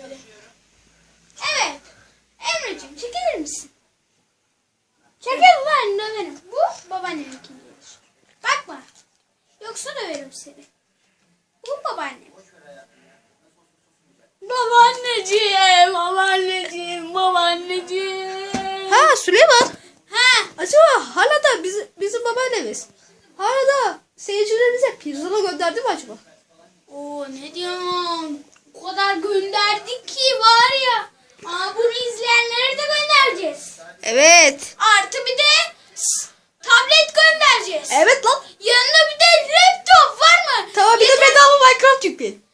Evet. Emre'cim çekilir misin? Çekil lan döverim. Bu babaannemin kimliğidir. Bakma. Yoksa döverim seni. Bu babaannem. Babaanneciğim, babaanneciğim, babaanneciğim. Ha Süleyman. Ha, Acaba hala da bizim, bizim babaannemiz. Hala da seyircilerimize pirzola gönderdi mi acaba? Oo ne diyorsun? O kadar gönderdik ki var ya. Aa, bunu izleyenlere de göndereceğiz. Evet. Artı bir de s- tablet göndereceğiz. Evet lan. Yanına bir de laptop var mı? Tamam bir de Yeter- bedava Minecraft yükleyin.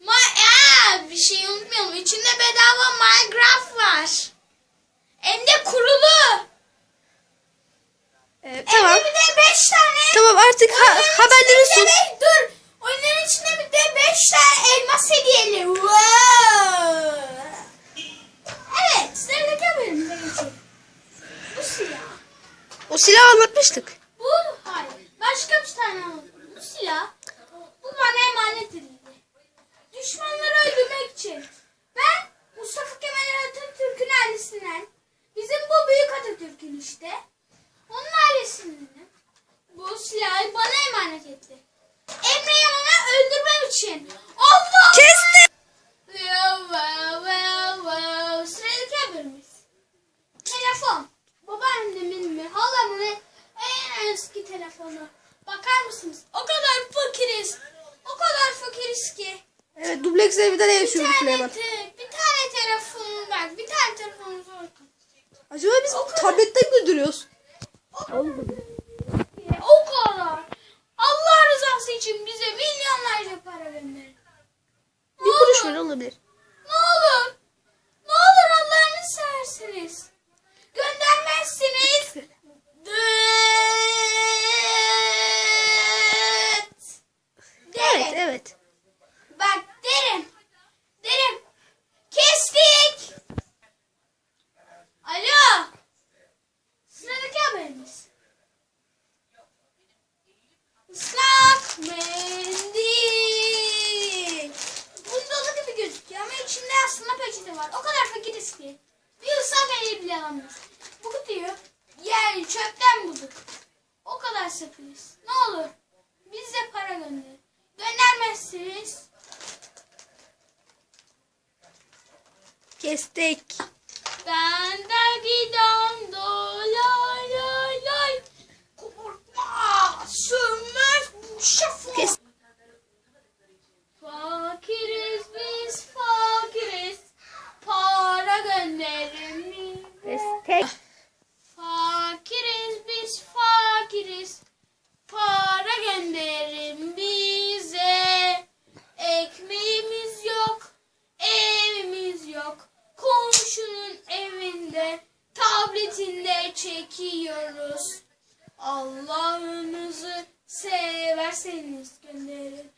Ma Aa, bir şey unutmayalım. İçinde bedava Minecraft var. Hem de kurulu. Hem tamam. de bir de 5 tane. Tamam artık ha- haberleri sun. de- Dur. Oyunların içinde bir de 5 tane elmas hediyeli. Wow. Evet. Sıradaki haberimize geçelim. Bu silah. O silahı anlatmıştık. Bu hayır. Başka bir tane oldu. Bu silah. Etti. Emre'yi ona öldürmem için. Allah! Kestim. Sıradaki haberimiz. Telefon. Babaannemin mi, halamın mı? En eski telefonu. Bakar mısınız? O kadar fakiriz. O kadar fakiriz ki. Evet dubleks evde ne Bir yaşıyordu tane, Süleyman? te- bir tane telefonum var. Bir tane telefonumuz var. Acaba biz tabletten güldürüyoruz. O kadar. Allah rızası için bize milyonlarca para gönderin. Bir kuruş ver olabilir. Ne olur. Ne olur Allah'ını seversiniz. Göndermezsiniz. Evet evet. Bak derim. Derim. Kestik. Alo. Sıradaki haberimiz. Islak mendil. Bunda gibi gözüküyor ama içinde aslında peçete var. O kadar fakiriz ki. Bir ıslak mendil bile alamıyoruz. Bu kutuyu yani çöpten bulduk. O kadar sakınız. Ne olur bize para gönderin. Göndermezsiniz. Kestik. Ben de gidem doy loy loy. Korkma sönmez bu şafak. Kes. Fakiriz biz fakiriz. Para gönderin mi? Kestik. Fakiriz biz fakiriz. Para gönderin bize. Ekmeğimiz yok, evimiz yok. Komşunun evinde, tabletinde çekiyoruz. Allah'ınızı severseniz gönderin.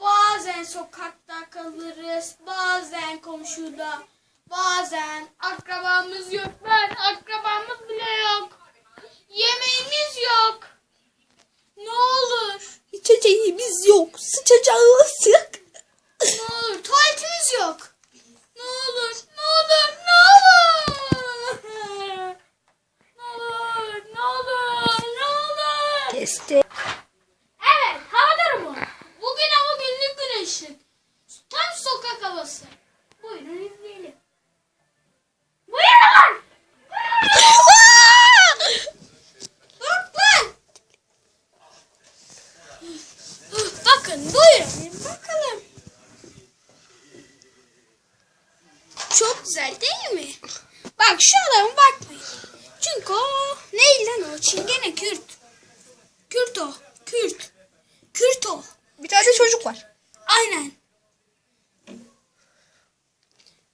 Bazen sokakta kalırız, bazen komşuda, bazen akrabamız yok. Ben akrabamız bile yok. Yemeğimiz yok. Ne olur, İçeceğimiz yok. Sıçacağımız yok. ne olur. Tuvaletimiz yok. Ne olur, ne olur, ne olur. Ne olur, ne olur, ne olur. Kestik. Evet, hava durumu. Bugün hava günlük güneşli. Tam sokak havası. Buyurun izleyelim. Buyurun lan! Dur lan! Bakın buyurun. Bakalım. Çok güzel değil mi? Bak şu adama bakmayın. Çünkü o ne lan o? Çingene Kürt. Kürt o. Kürt. Kürt o. Bir tane çocuk var. Aynen.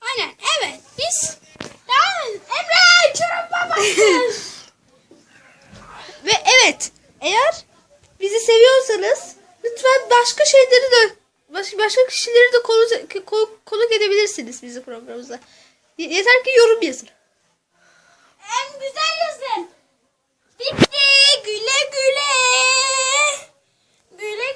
Aynen evet biz edin. Emre çorap babası. Ve evet eğer bizi seviyorsanız lütfen başka şeyleri de başka, başka kişileri de konuk, konuk edebilirsiniz bizim programımıza. Yeter ki yorum yazın. En güzel yazın. Bitti. Güle güle. Güle güle.